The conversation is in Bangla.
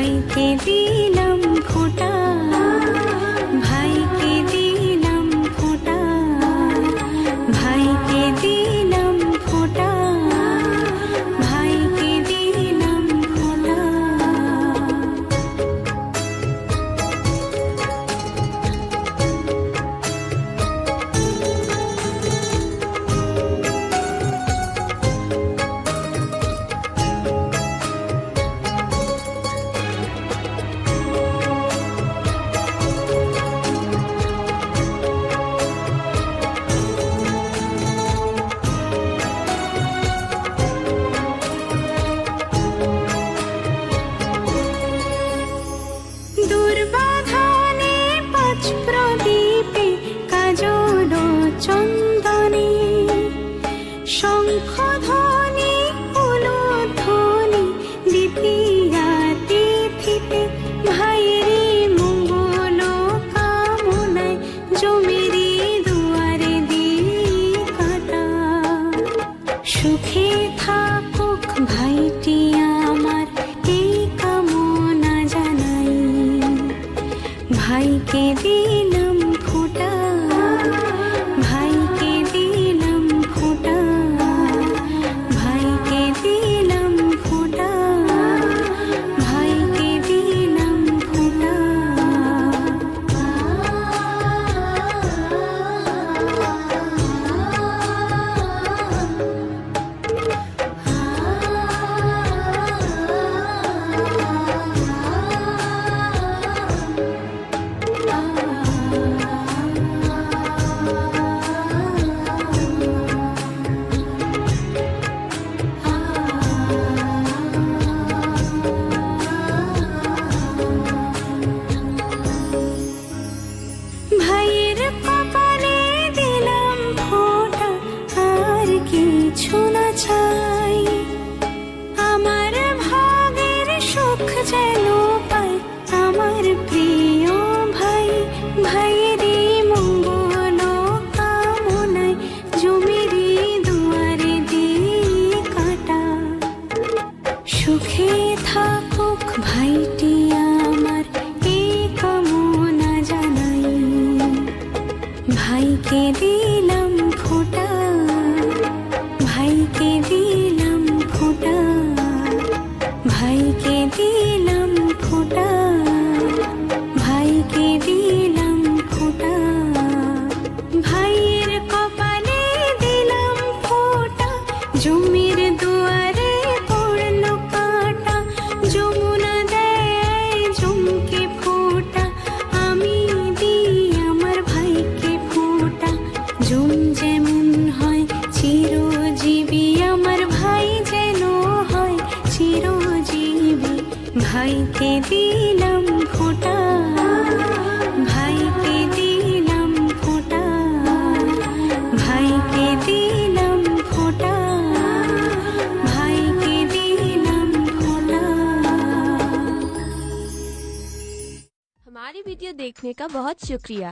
তোমায় দিল ক্ষধর সুখে থাকুক ভাইটি আমার এই কামনা জানাই। ভাইকে দিলাম ফোটা, ভাইকে দিলাম ফোটা, ভাইকে দিলাম ফোটা। हमारी वीडियो देखने का बहुत शुक्रिया।